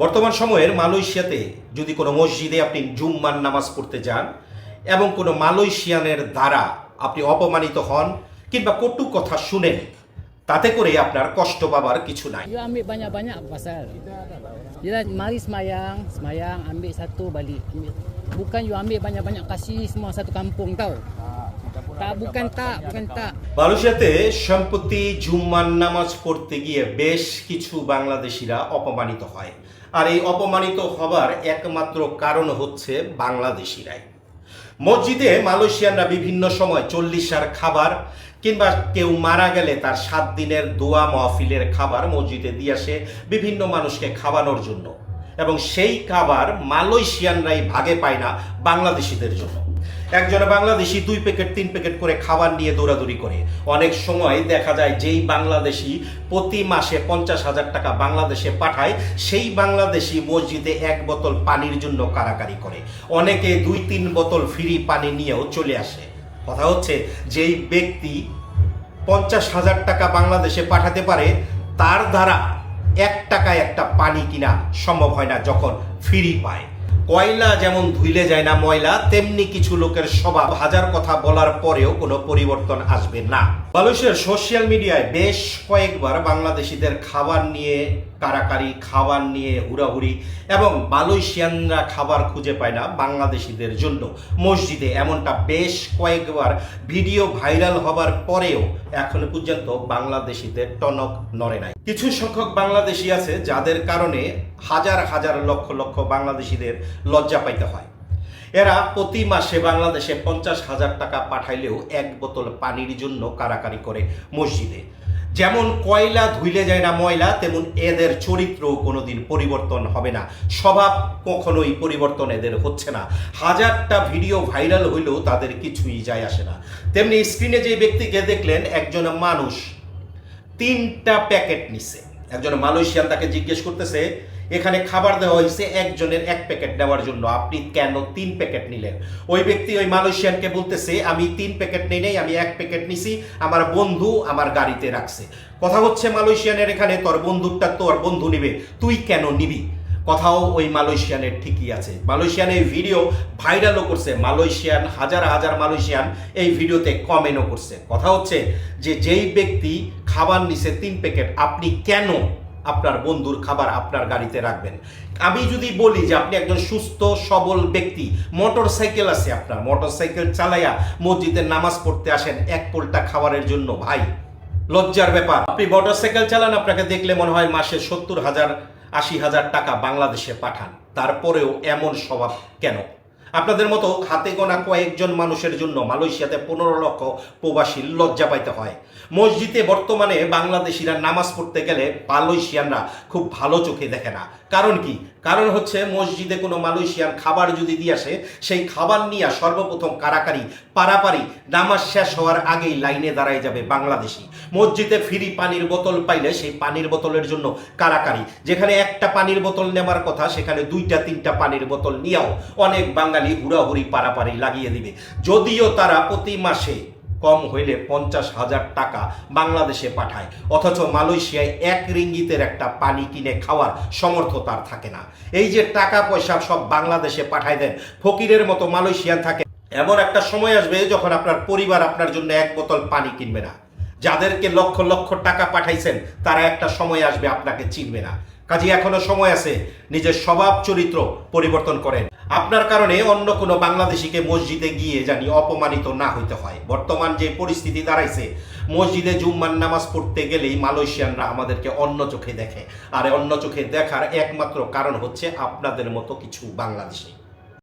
বর্তমান সময়ের মালয়েশিয়াতে যদি কোনো মসজিদে আপনি জুম্মান নামাজ পড়তে যান এবং কোনো মালয়েশিয়ানের দ্বারা আপনি অপমানিত হন কিংবা কটু কথা শুনেন তাতে করে আপনার কষ্ট পাবার কিছু নাই। মালয়েশিয়াতে সম্প্রতি জুম্মান নামাজ পড়তে গিয়ে বেশ কিছু বাংলাদেশিরা অপমানিত হয়। আর এই অপমানিত হবার একমাত্র কারণ হচ্ছে বাংলাদেশিরাই। মসজিদে মালয়েশিয়ানরা বিভিন্ন সময় চল্লিশার খাবার কিংবা কেউ মারা গেলে তার সাত দিনের দোয়া মহফিলের খাবার মসজিদে দিয়ে আসে বিভিন্ন মানুষকে খাওয়ানোর জন্য। এবং সেই খাবার মালয়েশিয়ানরাই ভাগে পায় না বাংলাদেশিদের জন্য। একজন বাংলাদেশি দুই প্যাকেট, তিন প্যাকেট করে খাবার নিয়ে দৌড়াদৌড়ি করে। অনেক সময় দেখা যায় যেই বাংলাদেশি প্রতি মাসে পঞ্চাশ হাজার টাকা বাংলাদেশে পাঠায়, সেই বাংলাদেশি মসজিদে এক বোতল পানির জন্য কারাকারি করে। অনেকে দুই, তিন বোতল ফ্রি পানি নিয়েও চলে আসে। কথা হচ্ছে, যেই ব্যক্তি পঞ্চাশ হাজার টাকা বাংলাদেশে পাঠাতে পারে, তার দ্বারা এক টাকায় একটা পানি কিনা সম্ভব হয় না যখন ফ্রি পায়। কয়লা যেমন ধুইলে যায় না ময়লা, তেমনি কিছু লোকের স্বভাব। হাজার কথা বলার পরেও কোনো পরিবর্তন আসবে না। মালয়েশিয়ার সোশ্যাল মিডিয়ায় বেশ কয়েকবার বাংলাদেশিদের খাবার নিয়ে কারাকারি, খাবার নিয়ে হুড়াহুড়ি এবং মালয়েশিয়ানরা খাবার খুঁজে পায় না বাংলাদেশিদের জন্য। মসজিদে এমনটা বেশ কয়েকবার ভিডিও ভাইরাল হবার পরেও এখনও পর্যন্ত বাংলাদেশিদের টনক নড়ে নাই। কিছু সংখ্যক বাংলাদেশি আছে যাদের কারণে হাজার হাজার লক্ষ লক্ষ বাংলাদেশিদের লজ্জা পাইতে হয়। এরা প্রতি মাসে বাংলাদেশে পঞ্চাশ হাজার টাকা পাঠাইলেও এক বোতল পানির জন্য কারাকারি করে মসজিদে। যেমন কয়লা ধুইলে যায় না ময়লা, তেমন এদের চরিত্র কোনোদিন পরিবর্তন হবে না। স্বভাব কখনোই পরিবর্তন এদের হচ্ছে না। হাজারটা ভিডিও ভাইরাল হইলেও তাদের কিছুই যায় আসে না। তেমনি স্ক্রিনে যে ব্যক্তিকে দেখলেন, একজন মানুষ তিনটা প্যাকেট নিছে। একজন মালয়েশিয়ান তাকে জিজ্ঞেস করতেছে এখানে খাবার দেওয়া হয়েছে একজনের এক প্যাকেট নেওয়ার জন্য। আপনি কেন তিন প্যাকেট নিলেন? ওই ব্যক্তি ওই মালয়েশিয়ানকে বলতেছে, আমি তিন প্যাকেট নেই, নাই, আমি এক প্যাকেট নিছি, আমার বন্ধু আমার গাড়িতে রাখছে। কথা হচ্ছে মালয়েশিয়ানের এখানে, তোর বন্ধুটা তোর বন্ধু নিবে, তুই কেন নিবি? কথাও ওই মালয়েশিয়ানের ঠিকই আছে। মালয়েশিয়ান এই ভিডিও ভাইরালও করছে। মালয়েশিয়ান, হাজার হাজার মালয়েশিয়ান এই ভিডিওতে কমেন্টও করছে। কথা হচ্ছে যে, যেই ব্যক্তি খাবার নিছে তিন প্যাকেট, আপনি কেন আপনার বন্ধুর খাবার আপনার গাড়িতে রাখবেন। আমি যদি বলি যে আপনি একজন সুস্থ, সবল ব্যক্তি মোটর সাইকেল আছে আপনার। মোটর সাইকেল চালাইয়া মসজিদে নামাজ পড়তে আসেন, এক পোলটা খাবারের জন্য। ভাই, লজ্জার ব্যাপার। আপনি মোটর সাইকেল চালান, আপনাকে দেখলে মনে হয় মাসে সত্তর হাজার, আশি হাজার টাকা বাংলাদেশে পাঠান। তারপরেও এমন স্বভাব কেন? আপনাদের মতো হাতে গোনা কয়েকজন মানুষের জন্য মালয়েশিয়াতে পনেরো লক্ষ প্রবাসী লজ্জা পাইতে হয়। মসজিদে বর্তমানে বাংলাদেশিরা নামাজ পড়তে গেলে মালয়েশিয়ানরা খুব ভালো চোখে দেখে না। কারণ কি? কারণ হচ্ছে মসজিদে কোনো মালয়েশিয়ান খাবার যদি দিয়ে আসে, সেই খাবার নিয়ে সর্বপ্রথম কারাকারি, পারাপারি, নামাজ শেষ হওয়ার আগেই লাইনে দাঁড়ায় যাবে বাংলাদেশি। মসজিদে ফ্রি পানির বোতল পাইলে সেই পানির বোতলের জন্য কারাকারি। যেখানে একটা পানির বোতল নেবার কথা, সেখানে দুইটা, তিনটা পানির বোতল নিয়েও অনেক বাঙালি হুড়াহুড়ি পারাপারি লাগিয়ে দিবে। যদিও তারা প্রতি মাসে কম হইলে পঞ্চাশ হাজার টাকা বাংলাদেশে পাঠায়। অথচ মালয়েশিয়ায় এক রিঙ্গিতের একটা পানি কিনে খাওয়ার সমর্থ তার থাকে না। এই যে টাকা পয়সা সব বাংলাদেশে পাঠায় দেন, ফকিরের মতো মালয়েশিয়ান থাকে। এমন একটা সময় আসবে যখন আপনার পরিবার আপনার জন্য এক বোতল পানি কিনবে না। যাদেরকে লক্ষ লক্ষ টাকা পাঠাইছেন, তারা একটা সময় আসবে আপনাকে চিনবে না। কাজে এখনও সময় আছে নিজের স্বভাব চরিত্র পরিবর্তন করেন। আপনার কারণে অন্য কোনো বাংলাদেশিকে মসজিদে গিয়ে জানি অপমানিত না হইতে হয়। বর্তমান যে পরিস্থিতি দাঁড়াইছে, মসজিদে জুম্মান নামাজ পড়তে গেলেই মালয়েশিয়ানরা আমাদেরকে অন্য চোখে দেখে। আর অন্য চোখে দেখার একমাত্র কারণ হচ্ছে আপনাদের মতো কিছু বাংলাদেশি।